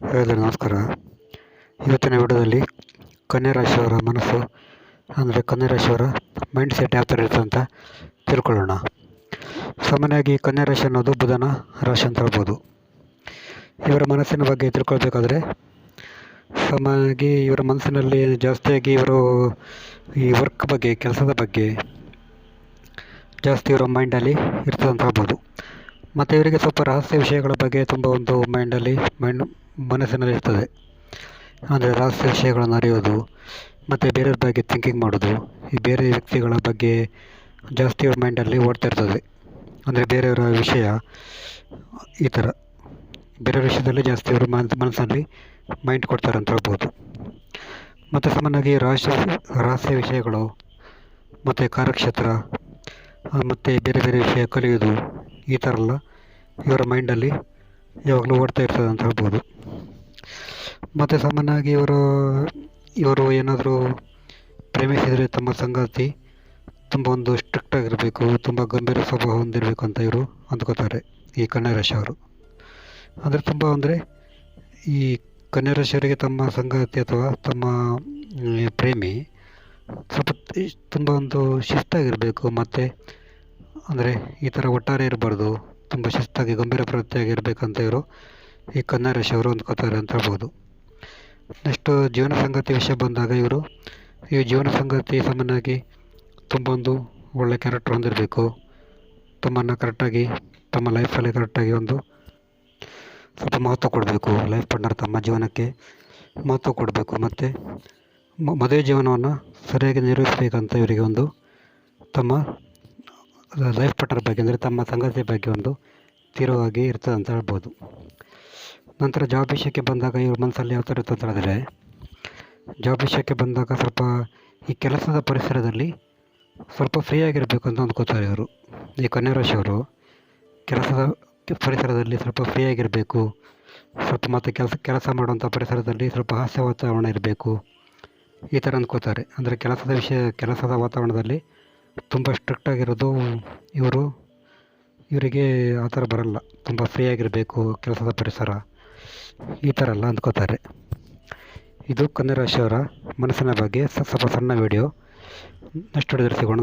ಎಲ್ಲರಿಗೂ ನಮಸ್ಕಾರ. ಇವತ್ತಿನ ವಿಡಿಯೋದಲ್ಲಿ ಕನ್ಯಾ ರಾಶಿಯವರ ಮನಸ್ಸು, ಅಂದರೆ ಕನ್ಯಾ ಮೈಂಡ್ ಸೆಟ್ ಯಾವ ಥರ ಇರುತ್ತೆ ಅಂತ ತಿಳ್ಕೊಳ್ಳೋಣ. ಸಾಮಾನ್ಯವಾಗಿ ಕನ್ಯಾ ರಾಶಿ ಅನ್ನೋದು ಬುಧನ ರಾಶಿ ಅಂತ ಹೇಳ್ಬೋದು. ಇವರ ಮನಸ್ಸಿನ ಬಗ್ಗೆ ತಿಳ್ಕೊಳ್ಬೇಕಾದ್ರೆ, ಸಾಮಾನ್ಯವಾಗಿ ಇವರ ಮನಸ್ಸಿನಲ್ಲಿ ಜಾಸ್ತಿಯಾಗಿ ಇವರು ಈ ವರ್ಕ್ ಬಗ್ಗೆ, ಕೆಲಸದ ಬಗ್ಗೆ ಜಾಸ್ತಿ ಇವರ ಮೈಂಡಲ್ಲಿ ಇರ್ತದೆ ಅಂತ ಹೇಳ್ಬೋದು. ಮತ್ತು ಇವರಿಗೆ ಸ್ವಲ್ಪ ರಹಸ್ಯ ವಿಷಯಗಳ ಬಗ್ಗೆ ತುಂಬ ಒಂದು ಮೈಂಡಲ್ಲಿ ಮೈಂಡ್ ಮನಸ್ಸಿನಲ್ಲಿ ಇರ್ತದೆ. ಅಂದರೆ ರಹಸ್ಯ ವಿಷಯಗಳನ್ನು ಅರಿಯೋದು, ಮತ್ತು ಬೇರೆಯವ್ರ ಬಗ್ಗೆ ಥಿಂಕಿಂಗ್ ಮಾಡೋದು, ಈ ಬೇರೆ ವ್ಯಕ್ತಿಗಳ ಬಗ್ಗೆ ಜಾಸ್ತಿ ಅವ್ರ ಮೈಂಡಲ್ಲಿ ಓಡ್ತಾ ಇರ್ತದೆ. ಅಂದರೆ ಬೇರೆಯವರ ವಿಷಯ ಈ ಥರ ಬೇರೆಯವ್ರ ವಿಷಯದಲ್ಲಿ ಜಾಸ್ತಿ ಅವರು ಮನ ಮನಸ್ಸಲ್ಲಿ ಮೈಂಡ್ ಕೊಡ್ತಾರೆ ಅಂತ ಹೇಳ್ಬೋದು. ಮತ್ತು ಸಾಮಾನ್ಯವಾಗಿ ರಹಸ್ಯ ರಹಸ್ಯ ವಿಷಯಗಳು, ಮತ್ತು ಕಾರ್ಯಕ್ಷೇತ್ರ, ಮತ್ತು ಬೇರೆ ಬೇರೆ ವಿಷಯ ಕಲಿಯೋದು, ಈ ಥರ ಎಲ್ಲ ಇವರ ಮೈಂಡಲ್ಲಿ ಯಾವಾಗಲೂ ಓಡ್ತಾ ಇರ್ತದೆ ಅಂತ ಹೇಳ್ಬೋದು. ಮತ್ತು ಸಾಮಾನ್ಯವಾಗಿ ಇವರು ಇವರು ಏನಾದರೂ ಪ್ರೇಮಿಸಿದರೆ ತಮ್ಮ ಸಂಗಾತಿ, ತುಂಬ ಒಂದು ಸ್ಟ್ರಿಕ್ಟ್ ಆಗಿರಬೇಕು, ತುಂಬ ಗಂಭೀರ ಸ್ವಭಾವ ಹೊಂದಿರಬೇಕು ಅಂತ ಇವರು ಅಂದ್ಕೋತಾರೆ ಈ ಕನ್ಯಾ ರಾಶಿಯವರು ಅಂದರೆ ತುಂಬ ಅಂದರೆ ಈ ಕನ್ಯಾ ತಮ್ಮ ಸಂಗಾತಿ ಅಥವಾ ತಮ್ಮ ಪ್ರೇಮಿ ಸ್ವಲ್ಪ ತುಂಬ ಒಂದು ಶಿಸ್ತಾಗಿರಬೇಕು ಮತ್ತು ಅಂದರೆ ಈ ಥರ ಒಟ್ಟಾರೆ ಇರಬಾರ್ದು, ತುಂಬ ಶಿಸ್ತಾಗಿ ಗಂಭೀರ ಪ್ರವೃತ್ತಿಯಾಗಿರಬೇಕಂತ ಇವರು ಈ ಕನ್ಯಾ ರಾಶಿಯವರು ಅಂದ್ಕೋತಾರೆ ಅಂತ ಹೇಳ್ಬೋದು. ನೆಕ್ಸ್ಟು ಜೀವನ ಸಂಗಾತಿ ವಿಷಯ ಬಂದಾಗ ಇವರು, ಈ ಜೀವನ ಸಂಗಾತಿ ಸಾಮಾನ್ಯವಾಗಿ ತುಂಬ ಒಂದು ಒಳ್ಳೆ ಕ್ಯಾರೆಕ್ಟರ್ ಹೊಂದಿರಬೇಕು. ತಮ್ಮನ್ನು ಕರೆಕ್ಟಾಗಿ, ತಮ್ಮ ಲೈಫಲ್ಲಿ ಕರೆಕ್ಟಾಗಿ ಒಂದು ಸ್ವಲ್ಪ ಮಹತ್ವ ಕೊಡಬೇಕು. ಲೈಫ್ ಪಾರ್ಟ್ನರ್ ತಮ್ಮ ಜೀವನಕ್ಕೆ ಮಹತ್ವ ಕೊಡಬೇಕು. ಮತ್ತು ಮದುವೆ ಜೀವನವನ್ನು ಸರಿಯಾಗಿ ನಿರ್ವಹಿಸಬೇಕಂತ ಇವರಿಗೆ ಒಂದು ತಮ್ಮ ಲೈಫ್ ಪಾರ್ಟ್ನರ್ ಬಗ್ಗೆ ಅಂದರೆ ತಮ್ಮ ಸಂಗತಿಯ ಬಗ್ಗೆ ಒಂದು ತೀವ್ರವಾಗಿ ಇರ್ತದೆ ಅಂತ ಹೇಳ್ಬೋದು. ನಂತರ ಜಾಬ್ ವಿಷಯಕ್ಕೆ ಬಂದಾಗ ಇವ್ರ ಮನಸ್ಸಲ್ಲಿ ಯಾವ ಥರ ಇರುತ್ತೆ ಅಂತ ಹೇಳಿದ್ರೆ ಜಾಬ್ ವಿಷಯಕ್ಕೆ ಬಂದಾಗ ಸ್ವಲ್ಪ ಈ ಕೆಲಸದ ಪರಿಸರದಲ್ಲಿ ಸ್ವಲ್ಪ ಫ್ರೀಯಾಗಿರಬೇಕು ಅಂತ ಅಂದ್ಕೋತಾರೆ ಇವರು. ಈ ಕನ್ಯಾ ರಾಶಿಯವರು ಕೆಲಸದ ಪರಿಸರದಲ್ಲಿ ಸ್ವಲ್ಪ ಫ್ರೀಯಾಗಿರಬೇಕು ಸ್ವಲ್ಪ ಮತ್ತು ಕೆಲಸ ಕೆಲಸ ಮಾಡುವಂಥ ಪರಿಸರದಲ್ಲಿ ಸ್ವಲ್ಪ ಹಾಸ್ಯ ವಾತಾವರಣ ಇರಬೇಕು. ಈ ಥರ ಅಂದ್ಕೋತಾರೆ. ಅಂದರೆ ಕೆಲಸದ ವಿಷಯ, ಕೆಲಸದ ವಾತಾವರಣದಲ್ಲಿ ತುಂಬ ಸ್ಟ್ರಿಕ್ಟಾಗಿರೋದು ಇವರು. ಇವರಿಗೆ ಆ ಥರ ಬರಲ್ಲ. ತುಂಬ ಫ್ರೀಯಾಗಿರಬೇಕು ಕೆಲಸದ ಪರಿಸರ. ಈ ಥರ ಎಲ್ಲ ಅಂದ್ಕೋತಾರೆ. ಇದು ಕನ್ಯಾ ರಾಶಿಯವರ ಮನಸ್ಸಿನ ಬಗ್ಗೆ ಸ್ವಲ್ಪ ಸಣ್ಣ ವಿಡಿಯೋ ನೆಕ್ಸ್ಟ್ ವಿಡಿಯೋದಲ್ಲಿ ಸಿಗೋಣ